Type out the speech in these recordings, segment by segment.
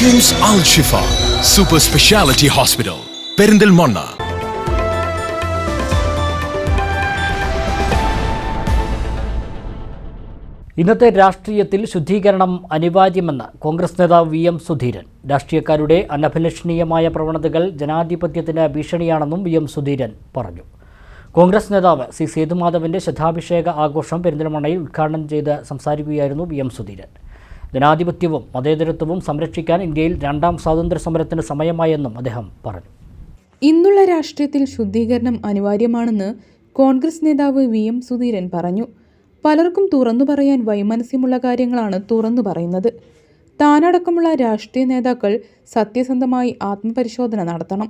KIMS Al Shifa super speciality hospital Perinthalmanna ഇന്നത്തെ രാഷ്ട്രീയത്തിൽ ശുദ്ധീകരണം അനിവാര്യമെന്ന് കോൺഗ്രസ് നേതാവ് വി എം സുധീരൻ. രാഷ്ട്രീയക്കാരുടെ അനഭിലഷണീയമായ പ്രവണതകൾ ജനാധിപത്യത്തിന് ഭീഷണിയാണെന്നും വി എം സുധീരൻ പറഞ്ഞു. കോൺഗ്രസ് നേതാവ് സി സേതുമാധവന്റെ ശതാഭിഷേക ആഘോഷം പെരിന്തൽമണ്ണയിൽ ഉദ്ഘാടനം ചെയ്ത് സംസാരിക്കുകയായിരുന്നു വി എം സുധീരൻ. ജനാധിപത്യവും മതേതരത്വവും സംരക്ഷിക്കാൻ ഇന്ത്യയിൽ രണ്ടാം സ്വാതന്ത്ര്യ സമരത്തിന് സമയമായെന്നും അദ്ദേഹം പറഞ്ഞു. ഇന്നുള്ള രാഷ്ട്രീയത്തിൽ ശുദ്ധീകരണം അനിവാര്യമാണെന്ന് കോൺഗ്രസ് നേതാവ് വി എം സുധീരൻ പറഞ്ഞു. പലർക്കും തുറന്നു പറയാൻ വൈമനസ്യമുള്ള കാര്യങ്ങളാണ് തുറന്നു പറയുന്നത്. താനടക്കമുള്ള രാഷ്ട്രീയ നേതാക്കൾ സത്യസന്ധമായി ആത്മപരിശോധന നടത്തണം.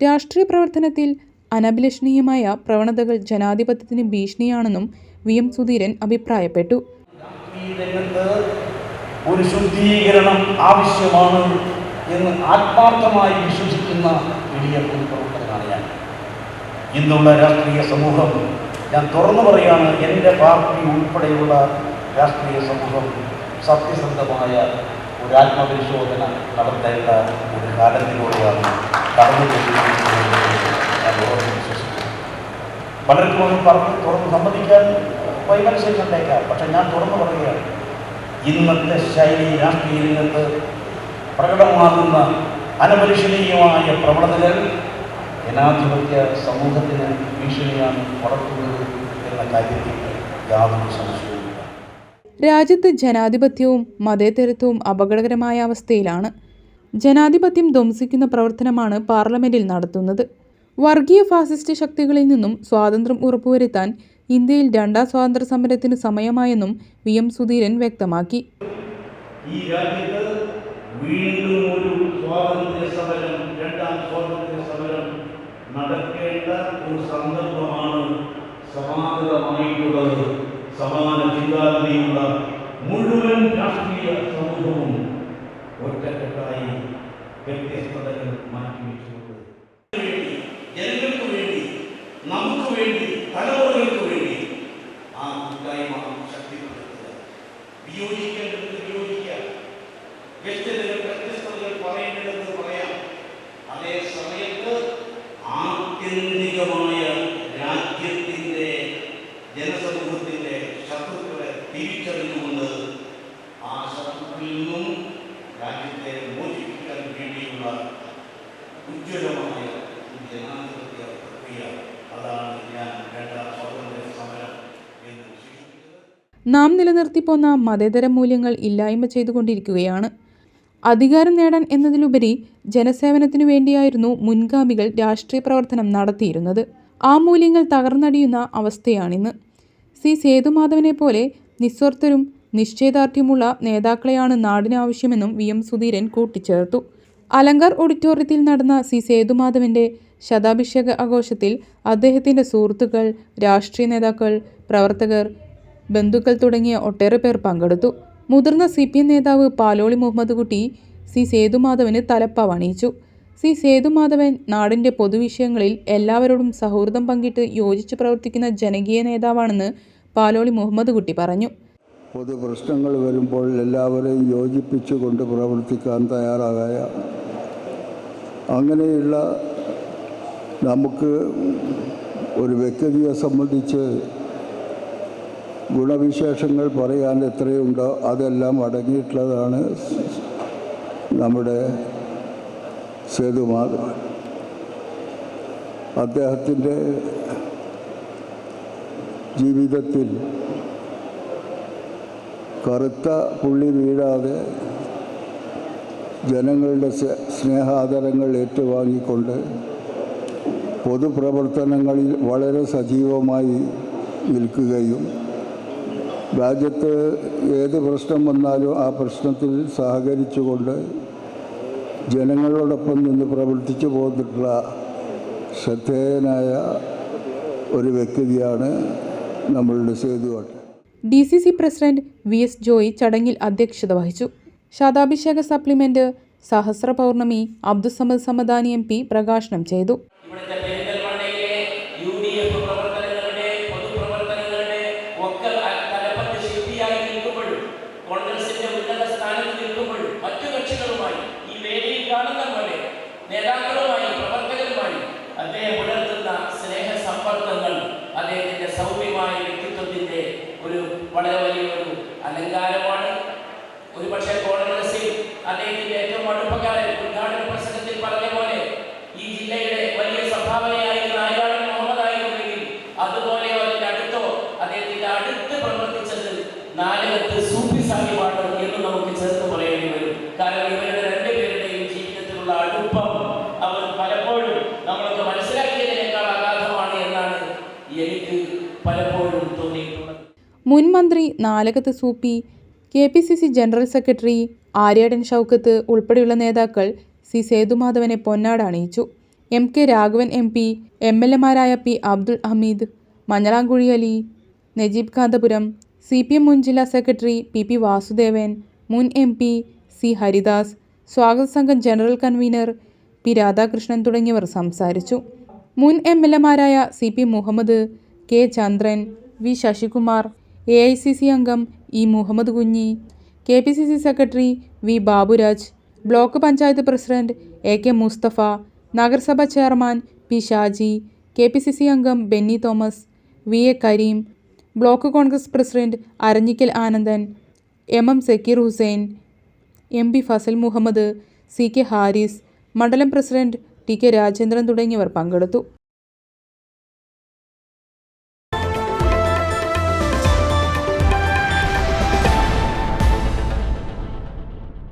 രാഷ്ട്രീയ പ്രവർത്തനത്തിൽ അനഭിലഷണീയമായ പ്രവണതകൾ ജനാധിപത്യത്തിന് ഭീഷണിയാണെന്നും വി എം സുധീരൻ അഭിപ്രായപ്പെട്ടു. ഒരു ശുദ്ധീകരണം ആവശ്യമാണ് എന്ന് ആത്മാർത്ഥമായി വിശ്വസിക്കുന്ന വലിയ ഒരു പ്രവർത്തകനാണ് ഞാൻ. ഇന്നുള്ള രാഷ്ട്രീയ സമൂഹം ഞാൻ തുറന്നു പറയാണ് എന്റെ പാർട്ടി ഉൾപ്പെടെയുള്ള രാഷ്ട്രീയ സമൂഹം സത്യസന്ധമായ ഒരു ആത്മപരിശോധന നടത്തേണ്ട ഒരു കാലത്തിലൂടെയാണ് കടന്നു ഉറച്ചു പലർക്കും പറഞ്ഞ് തുറന്ന് സമ്മതിക്കാൻ വൈമനസ്യം പക്ഷെ ഞാൻ തുറന്നു പറയുകയാണ് ഇന്നത്തെ ശൈലി രാഷ്ട്രീയ രംഗത്ത് പ്രകടമാകുന്ന അനപരിശീലീയമായ പ്രവണതകൾ ജനാധിപത്യ സമൂഹത്തിന് ഭീഷണിയാണ് വളർത്തുന്നത് എന്ന കാര്യത്തിൽ യാതൊരു സംശയവും രാജ്യത്ത് ജനാധിപത്യവും മതേതരത്വവും അപകടകരമായ അവസ്ഥയിലാണ്. ജനാധിപത്യം ധ്വംസിക്കുന്ന പ്രവർത്തനമാണ് പാർലമെന്റിൽ നടത്തുന്നത്. വർഗീയ ഫാസിസ്റ്റ് ശക്തികളിൽ നിന്നും സ്വാതന്ത്ര്യം ഉറപ്പുവരുത്താൻ ഇന്ത്യയിൽ രണ്ടാം സ്വാതന്ത്ര്യ സമരത്തിന് സമയമായെന്നും വി എം സുധീരൻ വ്യക്തമാക്കി. ഈ രാജ്യത്ത് വീണ്ടും ഒരു സ്വാതന്ത്ര്യ സമരം രണ്ടാം സ്വാതന്ത്ര്യ സമരം നടക്കേണ്ട ഒരു സന്ദർഭമാണ് സമാന്തരമായിട്ടുള്ളത് സമാന ചിന്താഗതിയുള്ള മുഴുവൻ രാഷ്ട്രീയ സമൂഹവും ഒറ്റക്കെട്ടായി വ്യത്യസ്തതകൾ മാറ്റിവെച്ചുകൊണ്ട്. വേണ്ടി ജനങ്ങൾക്ക് വേണ്ടി നമുക്ക് വേണ്ടി തലമുറകൾക്ക് വേണ്ടി ആ കൂട്ടായ്മ ശക്തിപ്പെടുത്തുക വിയോജിക്കേണ്ടത് വിയോജിക്കുക വ്യക്തികൾ വ്യത്യസ്തതകൾ പറയേണ്ടതെന്ന് പറയാം. അതേ സമയത്ത് ആത്യന്തികമായ രാജ്യത്തിന്റെ ജനസമൂഹത്തിന്റെ ശത്രുക്കളെ തിരിച്ചറിഞ്ഞുകൊണ്ട് ആ ശത്രുക്കളിൽ നിന്നും രാജ്യത്തെ മോചിപ്പിക്കാൻ വേണ്ടിയുള്ള ഉജ്ജ്വലമായ ഒരു ജനാധിപത്യ പ്രക്രിയ അതാണ് ഞാൻ രണ്ടാം സ്വാതന്ത്ര്യ സമരം എന്ന് വിശേഷിപ്പിച്ചത് നാം നിലനിർത്തിപ്പോന്ന മതേതര മൂല്യങ്ങൾ ഇല്ലായ്മ ചെയ്തുകൊണ്ടിരിക്കുകയാണ്. അധികാരം നേടാൻ എന്നതിലുപരി ജനസേവനത്തിനു വേണ്ടിയായിരുന്നു മുൻഗാമികൾ രാഷ്ട്രീയ പ്രവർത്തനം നടത്തിയിരുന്നത്. ആ മൂല്യങ്ങൾ തകർന്നടിയുന്ന അവസ്ഥയാണിന്ന്. സി. സേതുമാധവനെ പോലെ നിസ്വാർത്ഥരും നിശ്ചയദാർഢ്യമുള്ള നേതാക്കളെയാണ് നാടിന് ആവശ്യമെന്നും വി. എം. സുധീരൻ കൂട്ടിച്ചേർത്തു. അലങ്കാർ ഓഡിറ്റോറിയത്തിൽ നടന്ന സി. സേതുമാധവന്റെ ശതാഭിഷേക ആഘോഷത്തിൽ അദ്ദേഹത്തിന്റെ സുഹൃത്തുക്കൾ രാഷ്ട്രീയ നേതാക്കൾ പ്രവർത്തകർ ബന്ധുക്കൾ തുടങ്ങിയ ഒട്ടേറെ പേർ പങ്കെടുത്തു. മുതിർന്ന സി പി എം നേതാവ് പാലോളി മുഹമ്മദ് കുട്ടി സി സേതുമാധവന് തലപ്പാവ് അണിയിച്ചു. സി സേതുമാധവൻ നാടിന്റെ പൊതുവിഷയങ്ങളിൽ എല്ലാവരോടും സൗഹൃദം പങ്കിട്ട് യോജിച്ച് പ്രവർത്തിക്കുന്ന ജനകീയ നേതാവാണെന്ന് പാലോളി മുഹമ്മദ് കുട്ടി പറഞ്ഞു. പൊതു പ്രശ്നങ്ങൾ വരുമ്പോൾ എല്ലാവരെയും യോജിപ്പിച്ചുകൊണ്ട് പ്രവർത്തിക്കാൻ തയ്യാറായ അങ്ങനെയുള്ള നമുക്ക് ഒരു വ്യക്തിയെ സംബന്ധിച്ച് ഗുണവിശേഷങ്ങൾ പറയാൻ എത്രയുണ്ടോ അതെല്ലാം അടങ്ങിയിട്ടുള്ളതാണ് നമ്മുടെ സേതുമാർ അദ്ദേഹത്തിന്റെ ജീവിതത്തിൽ കറുത്ത പുള്ളി വീഴാതെ ജനങ്ങളുടെ സ്നേഹാദരങ്ങൾ ഏറ്റുവാങ്ങിക്കൊണ്ട് പൊതുപ്രവർത്തനങ്ങളിൽ വളരെ സജീവമായി നിൽക്കുകയും രാജ്യത്ത് ഏത് പ്രശ്നം വന്നാലും ആ പ്രശ്നത്തിൽ സഹകരിച്ചുകൊണ്ട് ജനങ്ങളോടൊപ്പം നിന്ന് പ്രവർത്തിച്ചു പോന്നിട്ടുള്ള ശ്രദ്ധേയനായ ഒരു വ്യക്തിയാണ് നമ്മളുടെ സേതുവാട്ട് D C C president V S Joy ചടങ്ങിൽ അധ്യക്ഷത വഹിച്ചു. ശതാഭിഷേക supplement Sahasra Pournami Abdussamad Samadani M P പ്രകാശനം ചെയ്തു. സൗമ്യമായ വ്യക്തിത്വത്തിന്റെ ഒരു വളരെ വലിയൊരു അലങ്കാരമാണ്. ഒരു പക്ഷേ കോൺഗ്രസിൽ മുൻ മന്ത്രി Nalakath Soopy K P C C general secretary Aryadan Shoukath ഉൾപ്പെടെയുള്ള നേതാക്കൾ സി സേതുമാധവനെ പൊന്നാട് അണിയിച്ചു. M K Raghavan M P M L എമാരായ P Abdul Hameed Manjalamkuzhi Ali Najeeb Kanthapuram C P M മുൻ ജില്ലാ സെക്രട്ടറി പി പി വാസുദേവൻ മുൻ M P C Haridas സ്വാഗത സംഘം general convener P Radhakrishnan തുടങ്ങിയവർ സംസാരിച്ചു. മുൻ M L എമാരായ C P Muhammad K Chandran V Sasikumar A I C C അംഗം E Muhammad Kunhi K P C C secretary V Baburaj block panchayat president A K Mustafa നഗരസഭാ chairman P Shaji K P C C അംഗം Benny Thomas V A Kareem block Congress president Aranjikkal Anandan M M Zakir Hussain M P Fazal Muhammad C K Haris മണ്ഡലം president T K Rajendran തുടങ്ങിയവർ പങ്കെടുത്തു.